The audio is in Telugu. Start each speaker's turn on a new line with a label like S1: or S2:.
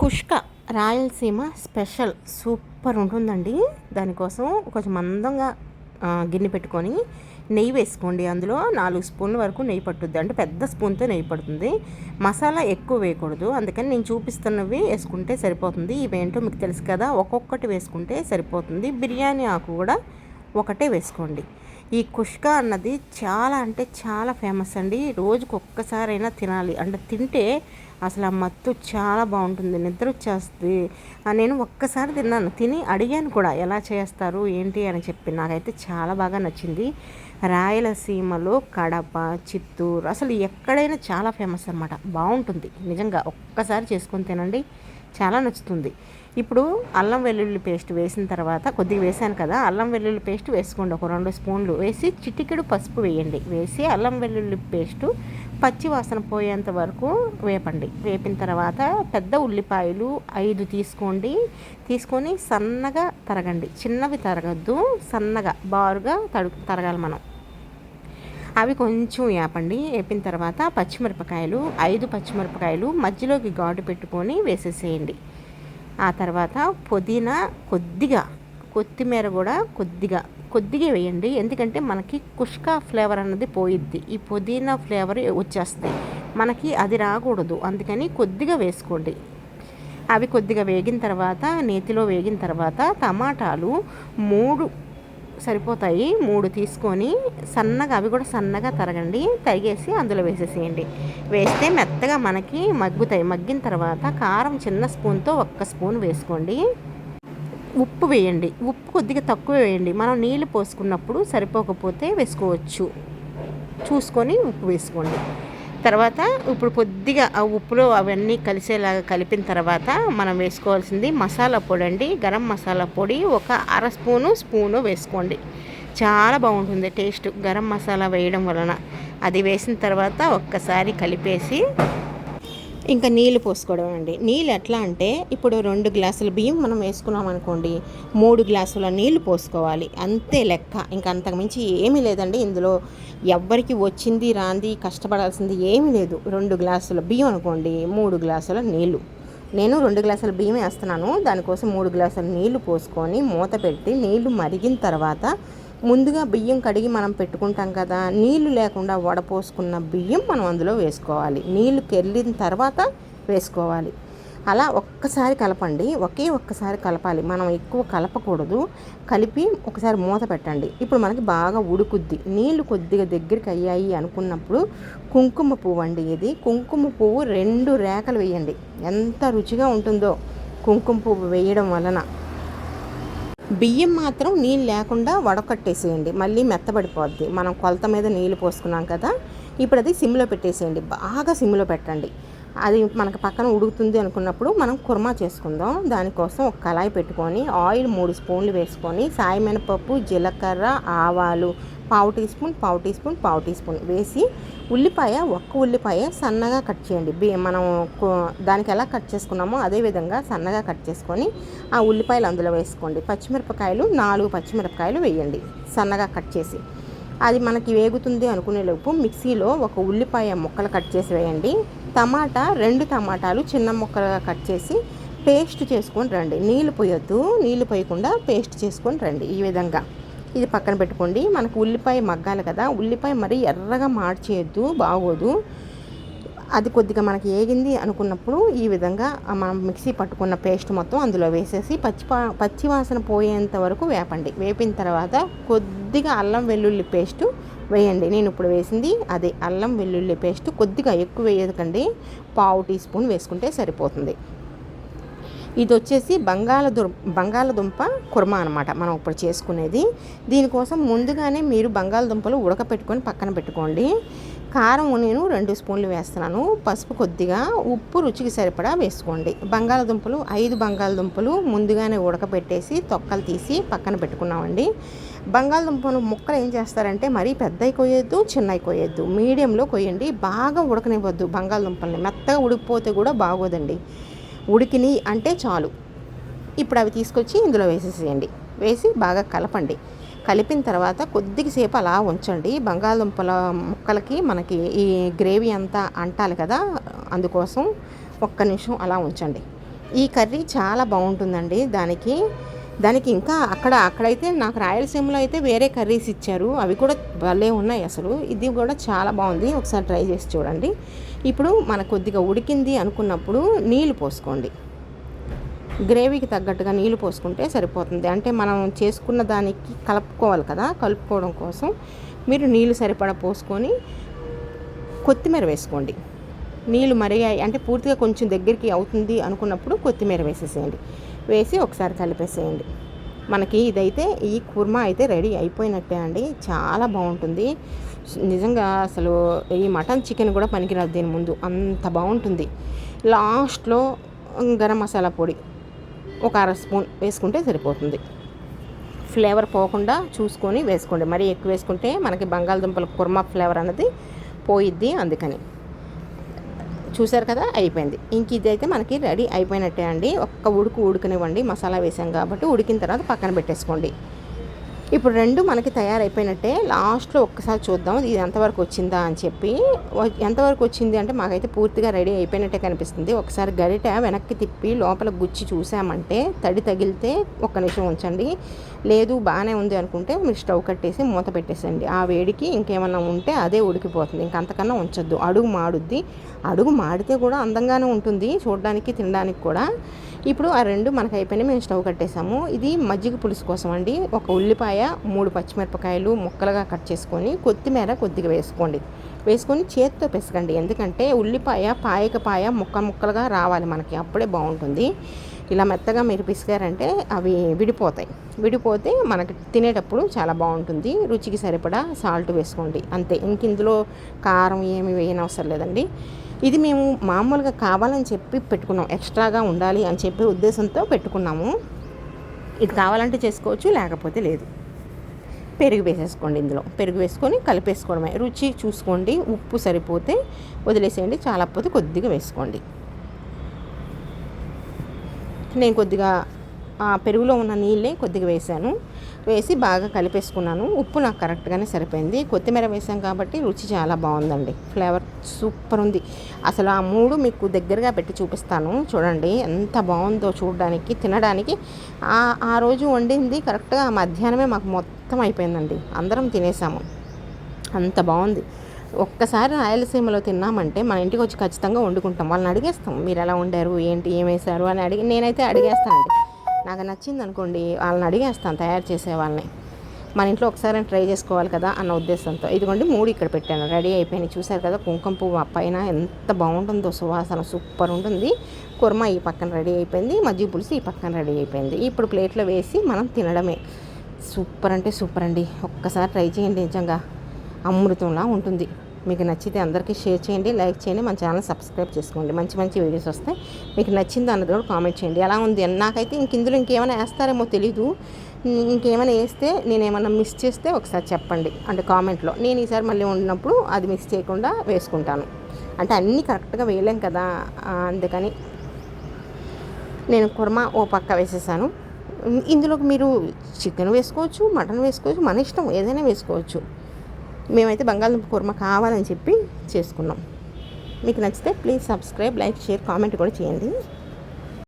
S1: కుష్క రాయలసీమ స్పెషల్ సూపర్ ఉంటుందండి. దానికోసం కొంచెం మందంగా గిన్నె పెట్టుకొని నెయ్యి వేసుకోండి. అందులో నాలుగు స్పూన్ల వరకు నెయ్యి పట్టుద్ది. అంటే పెద్ద స్పూన్తో నెయ్యి పడుతుంది. మసాలా ఎక్కువ వేయకూడదు. అందుకని నేను చూపిస్తున్నవి వేసుకుంటే సరిపోతుంది. ఇవేంటో మీకు తెలుసు కదా ఒక్కొక్కటి వేసుకుంటే సరిపోతుంది. బిర్యానీ ఆకు కూడా ఒకటే వేసుకోండి. ఈ కుష్క అన్నది చాలా అంటే చాలా ఫేమస్ అండి. రోజుకు ఒక్కసారైనా తినాలి. అంటే తింటే అసలు ఆ మత్తు చాలా బాగుంటుంది నిద్ర వచ్చేస్తుంది. నేను ఒక్కసారి తిన్నాను. తిని అడిగాను కూడా ఎలా చేస్తారు ఏంటి అని చెప్పి. నాకైతే చాలా బాగా నచ్చింది. రాయలసీమలో కడప చిత్తూరు అసలు ఎక్కడైనా చాలా ఫేమస్ అనమాట బాగుంటుంది. నిజంగా ఒక్కసారి చేసుకొని తినండి చాలా నచ్చుతుంది. ఇప్పుడు అల్లం వెల్లుల్లి పేస్ట్ వేసిన తర్వాత కొద్దిగా వేసాను కదా అల్లం వెల్లుల్లి పేస్ట్ వేసుకోండి. ఒక రెండు స్పూన్లు వేసి చిటికెడు పసుపు వేయండి. వేసి అల్లం వెల్లుల్లి పేస్టు పచ్చి వాసన పోయేంత వరకు వేపండి. వేపిన తర్వాత పెద్ద ఉల్లిపాయలు ఐదు తీసుకోండి. తీసుకొని సన్నగా తరగండి. చిన్నవి తరగద్దు. సన్నగా బారుగా తడు తరగాలి మనం. అవి కొంచెం వేపండి. వేపిన తర్వాత పచ్చిమిరపకాయలు ఐదు పచ్చిమిరపకాయలు మధ్యలోకి ఘాటు పెట్టుకొని వేసేసేయండి. ఆ తర్వాత పుదీనా కొద్దిగా కొత్తిమీర కూడా కొద్దిగా కొద్దిగా వేయండి. ఎందుకంటే మనకి కుష్కా ఫ్లేవర్ అన్నది పోయిద్ది. ఈ పుదీనా ఫ్లేవర్ వచ్చేస్తాయి. మనకి అది రాకూడదు. అందుకని కొద్దిగా వేసుకోండి. అవి కొద్దిగా వేగిన తర్వాత నేతిలో వేగిన తర్వాత టమాటాలు మూడు సరిపోతాయి. మూడు తీసుకొని సన్నగా అవి కూడా సన్నగా తరగండి. తరిగేసి అందులో వేసేసేయండి. వేస్తే మెత్తగా మనకి మగ్గుతాయి. మగ్గిన తర్వాత కారం చిన్న స్పూన్తో ఒక్క స్పూన్ వేసుకోండి. ఉప్పు వేయండి. ఉప్పు కొద్దిగా తక్కువ వేయండి. మనం నీళ్ళు పోసుకున్నప్పుడు సరిపోకపోతే వేసుకోవచ్చు. చూసుకొని ఉప్పు వేసుకోండి. తర్వాత ఇప్పుడు కొద్దిగా ఆ ఉప్పులో అవన్నీ కలిసేలాగా కలిపిన తర్వాత మనం వేసుకోవాల్సింది మసాలా పొడి అండి. గరం మసాలా పొడి ఒక అర స్పూను స్పూను వేసుకోండి. చాలా బాగుంటుంది టేస్ట్. గరం మసాలా వేయడం వలన. అది వేసిన తర్వాత ఒక్కసారి కలిపేసి ఇంకా నీళ్ళు పోసుకోవడం అండి. నీళ్ళు ఎట్లా అంటే ఇప్పుడు రెండు గ్లాసుల బియ్యం మనం వేసుకున్నాం అనుకోండి మూడు గ్లాసుల నీళ్ళు పోసుకోవాలి. అంతే లెక్క. ఇంకా అంతకుమించి ఏమీ లేదండి. ఇందులో ఎవ్వరికి వచ్చింది రాంది కష్టపడాల్సింది ఏమీ లేదు. రెండు గ్లాసుల బియ్యం అనుకోండి మూడు గ్లాసుల నీళ్ళు నేను రెండు గ్లాసుల బియ్యం వేస్తున్నాను. దానికోసం మూడు గ్లాసుల నీళ్ళు పోసుకొని మూత పెట్టి నీళ్ళు మరిగిన తర్వాత ముందుగా బియ్యం కడిగి మనం పెట్టుకుంటాం కదా నీళ్ళు లేకుండా వడపోసుకున్న బియ్యం మనం అందులో వేసుకోవాలి. నీళ్ళు కెళ్ళిన తర్వాత వేసుకోవాలి. అలా ఒక్కసారి కలపండి. ఒకే ఒక్కసారి కలపాలి. మనం ఎక్కువ కలపకూడదు. కలిపి ఒకసారి మూత పెట్టండి. ఇప్పుడు మనకి బాగా ఉడుకుద్ది. నీళ్ళు కొద్దిగా దగ్గరికి అయ్యాయి అనుకున్నప్పుడు కుంకుమ పువ్వు అండి ఇది. కుంకుమ పువ్వు రెండు రేఖలు వేయండి. ఎంత రుచిగా ఉంటుందో కుంకుమ పువ్వు వేయడం వలన. బియ్యం మాత్రం నీళ్ళు లేకుండా వడకట్టేసేయండి. మళ్ళీ మెత్తబడిపోద్ది. మనం కొలత మీద నీళ్ళు పోసుకున్నాం కదా ఇప్పుడు అది సిమ్లో పెట్టేసేయండి. బాగా సిమ్లో పెట్టండి. అది మనకు పక్కన ఉడుకుతుంది అనుకున్నప్పుడు మనం కుర్మా చేసుకుందాం. దానికోసం ఒక కళాయి పెట్టుకొని ఆయిల్ మూడు స్పూన్లు వేసుకొని సాయి మినపప్పు జీలకర్ర ఆవాలు పావు టీ స్పూన్ పావు టీ స్పూన్ పావు టీ స్పూన్ వేసి ఉల్లిపాయ ఒక్క ఉల్లిపాయ సన్నగా కట్ చేయండి. బి మనం దానికి ఎలా కట్ చేసుకున్నామో అదే విధంగా సన్నగా కట్ చేసుకొని ఆ ఉల్లిపాయలు అందులో వేసుకోండి. పచ్చిమిరపకాయలు నాలుగు పచ్చిమిరపకాయలు వేయండి సన్నగా కట్ చేసి. అది మనకి వేగుతుంది అనుకునే లోపు మిక్సీలో ఒక ఉల్లిపాయ ముక్కలు కట్ చేసి వేయండి. టమాటా రెండు టమాటాలు చిన్న ముక్కలుగా కట్ చేసి పేస్ట్ చేసుకొని రండి. నీళ్ళు పోయొద్దు నీళ్ళు పోయకుండా పేస్ట్ చేసుకొని రండి ఈ విధంగా. ఇది పక్కన పెట్టుకోండి. మనకు ఉల్లిపాయ మగ్గాలి కదా ఉల్లిపాయ మరీ ఎర్రగా మార్చేయద్దు బాగోదు. అది కొద్దిగా మనకి ఏగింది అనుకున్నప్పుడు ఈ విధంగా మనం మిక్సీ పట్టుకున్న పేస్ట్ మొత్తం అందులో వేసేసి పచ్చి పచ్చివాసన పచ్చి వాసన పోయేంత వరకు వేపండి. వేపిన తర్వాత కొద్దిగా అల్లం వెల్లుల్లి పేస్ట్ వేయండి. నేను ఇప్పుడు వేసింది అదే అల్లం వెల్లుల్లి పేస్ట్. కొద్దిగా ఎక్కువ వేయకండి. పావు టీ స్పూన్ వేసుకుంటే సరిపోతుంది. ఇది వచ్చేసి బంగాళదుం బంగాళదుంప కుర్మా అనమాట మనం ఇప్పుడు చేసుకునేది. దీనికోసం ముందుగానే మీరు బంగాళదుంపలు ఉడకపెట్టుకొని పక్కన పెట్టుకోండి. కారం నేను రెండు స్పూన్లు వేస్తున్నాను. పసుపు కొద్దిగా ఉప్పు రుచికి సరిపడా వేసుకోండి. బంగాళదుంపలు ఐదు బంగాళదుంపలు ముందుగానే ఉడకపెట్టేసి తొక్కలు తీసి పక్కన పెట్టుకున్నామండి. బంగాళదుంపలు ముక్కలు ఏం చేస్తారంటే మరీ పెద్దవి కొయ్యొద్దు చిన్నవి కొయ్యొద్దు. మీడియంలో కొయ్యండి. బాగా ఉడకనివ్వద్దు బంగాళదుంపల్ని. మెత్తగా ఉడికిపోతే కూడా బాగోదండి. ఉడికిని అంటే చాలు. ఇప్పుడు అవి తీసుకొచ్చి ఇందులో వేసేసేయండి. వేసి బాగా కలపండి. కలిపిన తర్వాత కొద్దిసేపు అలా ఉంచండి. బంగాళదుంపల ముక్కలకి మనకి ఈ గ్రేవీ అంతా అంటాలి కదా అందుకోసం ఒక్క నిమిషం అలా ఉంచండి. ఈ కర్రీ చాలా బాగుంటుందండి. దానికి దానికి ఇంకా అక్కడ అక్కడైతే నాకు రాయలసీమలో అయితే వేరే కర్రీస్ ఇచ్చారు. అవి కూడా భలే ఉన్నాయి అసలు. ఇది కూడా చాలా బాగుంది. ఒకసారి ట్రై చేసి చూడండి. ఇప్పుడు మన కొద్దిగా ఉడికింది అనుకున్నప్పుడు నీళ్ళు పోసుకోండి. గ్రేవీకి తగ్గట్టుగా నీళ్ళు పోసుకుంటే సరిపోతుంది. అంటే మనం చేసుకున్న దానికి కలుపుకోవాలి కదా కలుపుకోవడం కోసం. మీరు నీళ్ళు సరిపడా పోసుకొని కొత్తిమీర వేసుకోండి. నీళ్ళు మరిగాయి. అంటే పూర్తిగా కొంచెం దగ్గరికి అవుతుంది అనుకున్నప్పుడు కొత్తిమీర వేసేసేయండి. వేసి ఒకసారి కలిపేసేయండి. మనకి ఇదైతే ఈ కుర్మా అయితే రెడీ అయిపోయినట్టే అండి. చాలా బాగుంటుంది. నిజంగా అసలు ఈ మటన్ చికెన్ కూడా పనికిరాదు దీని ముందు. అంత బాగుంటుంది. లాస్ట్లో గరం మసాలా పొడి ఒక అర స్పూన్ వేసుకుంటే సరిపోతుంది. ఫ్లేవర్ పోకుండా చూసుకొని వేసుకోండి. మరీ ఎక్కువ వేసుకుంటే మనకి బంగాళదుంపల కుర్మా ఫ్లేవర్ అనేది పోయిద్ది అందుకని. చూసారు కదా అయిపోయింది. ఇంక ఇదైతే మనకి రెడీ అయిపోయినట్టే అండి. ఒక్క ఉడుకు ఉడకనివ్వండి. మసాలా వేసాం కాబట్టి ఉడికిన తర్వాత పక్కన పెట్టేసుకోండి. ఇప్పుడు రెండు మనకి తయారైపోయినట్టే లాస్ట్లో ఒక్కసారి చూద్దాం ఇది ఎంతవరకు వచ్చిందా అని చెప్పి. ఎంతవరకు వచ్చింది అంటే మాకైతే పూర్తిగా రెడీ అయిపోయినట్టే కనిపిస్తుంది. ఒకసారి గరిట వెనక్కి తిప్పి లోపల గుచ్చి చూసామంటే తడి తగిలితే ఒక్క నిమిషం ఉంచండి. లేదు బాగానే ఉంది అనుకుంటే మీరు స్టవ్ కట్టేసి మూత పెట్టేసండి ఆ వేడికి ఇంకేమన్నా ఉంటే అదే ఉడికిపోతుంది. ఇంకంతకన్నా ఉంచొద్దు. అడుగు మాడుద్ది. అడుగు మాడితే కూడా అందంగానే ఉంటుంది. చూడడానికి తినడానికి కూడా. ఇప్పుడు ఆ రెండు మనకు అయిపోయినాయి. మేము స్టవ్ కట్టేసాము. ఇది మజ్జిగ పులుసు కోసం అండి. ఒక ఉల్లిపాయ మూడు పచ్చిమిరపకాయలు ముక్కలుగా కట్ చేసుకొని కొత్తిమీర కొద్దిగా వేసుకోండి. వేసుకొని చేతితో పెసకండి. ఎందుకంటే ఉల్లిపాయ పాయక పాయ ముక్క ముక్కలుగా రావాలి మనకి. అప్పుడే బాగుంటుంది. ఇలా మెత్తగా మీరు పిసికారంటే అవి విడిపోతాయి. విడిపోతే మనకి తినేటప్పుడు చాలా బాగుంటుంది. రుచికి సరిపడా సాల్ట్ వేసుకోండి. అంతే. ఇంక ఇందులో కారం ఏమి వేయనవసరం లేదండి. ఇది మేము మామూలుగా కావాలని చెప్పి పెట్టుకున్నాం. ఎక్స్ట్రాగా ఉండాలి అని చెప్పి ఉద్దేశంతో పెట్టుకున్నాము. ఇది కావాలంటే చేసుకోవచ్చు లేకపోతే లేదు. పెరుగు వేసేసుకోండి ఇందులో. పెరుగు వేసుకొని కలిపేసుకోవడమే. రుచి చూసుకోండి. ఉప్పు సరిపోతే వదిలేసేయండి. చాలా పోతే కొద్దిగా వేసుకోండి. నేను కొద్దిగా పెరుగులో ఉన్న నీళ్ళే కొద్దిగా వేసాను వేసి బాగా కలిపేసుకున్నాను. ఉప్పు నాకు కరెక్ట్గానే సరిపోయింది. కొత్తిమీర వేసాం కాబట్టి రుచి చాలా బాగుందండి. ఫ్లేవర్ సూపర్ ఉంది. అసలు ఆ మూడు మీకు దగ్గరగా పెట్టి చూపిస్తాను. చూడండి ఎంత బాగుందో చూడడానికి తినడానికి. ఆ రోజు వండింది కరెక్ట్గా మధ్యాహ్నమే మాకు మొత్తం అయిపోయిందండి. అందరం తినేసాము. అంత బాగుంది. ఒక్కసారి రాయలసీమలో తిన్నామంటే మన ఇంటికి వచ్చి ఖచ్చితంగా వండుకుంటాం. వాళ్ళని అడిగేస్తాం మీరు ఎలా వండారు? ఏంటి? ఏమేశారు అని అడిగి నేనైతే అడిగేస్తానండి. నాకు నచ్చింది అనుకోండి వాళ్ళని అడిగేస్తాను తయారు చేసే వాళ్ళని మన ఇంట్లో ఒకసారి ట్రై చేసుకోవాలి కదా అన్న ఉద్దేశంతో. ఇదిగోండి మూడు ఇక్కడ పెట్టాను. రెడీ అయిపోయినాయి. చూశారు కదా కుంకుమ పువ్వు పైన ఎంత బాగుంటుందో సువాసన సూపర్ ఉంటుంది. కుర్మా ఈ పక్కన రెడీ అయిపోయింది. మజ్జిగ పులుసు ఈ పక్కన రెడీ అయిపోయింది. ఇప్పుడు ప్లేట్లో వేసి మనం తినడమే. సూపర్ అంటే సూపర్ అండి. ఒక్కసారి ట్రై చేయండి నిజంగా. అమృతంలా ఉంటుంది. మీకు నచ్చితే అందరికీ షేర్ చేయండి లైక్ చేయండి మన ఛానల్ సబ్స్క్రైబ్ చేసుకోండి. మంచి మంచి వీడియోస్ వస్తాయి. మీకు నచ్చింది అన్నది కూడా కామెంట్ చేయండి. ఎలా ఉంది? నాకైతే ఇంక ఇందులో ఇంకేమైనా వేస్తారేమో తెలీదు. ఇంకేమైనా వేస్తే నేను ఏమైనా మిస్ చేస్తే ఒకసారి చెప్పండి. అంటే కామెంట్లో. నేను ఈసారి మళ్ళీ ఉన్నప్పుడు అది మిస్ చేయకుండా వేసుకుంటాను. అంటే అన్నీ కరెక్ట్గా వేయలేం కదా అందుకని నేను కుర్మా ఓ పక్క వేసేసాను. ఇందులోకి మీరు చికెన్ వేసుకోవచ్చు మటన్ వేసుకోవచ్చు మన ఇష్టం ఏదైనా వేసుకోవచ్చు. మేమైతే బంగాళదుంప కూర్మ కావాలని చెప్పి చేసుకున్నాం. మీకు నచ్చితే please subscribe like share comment కూడా చేయండి.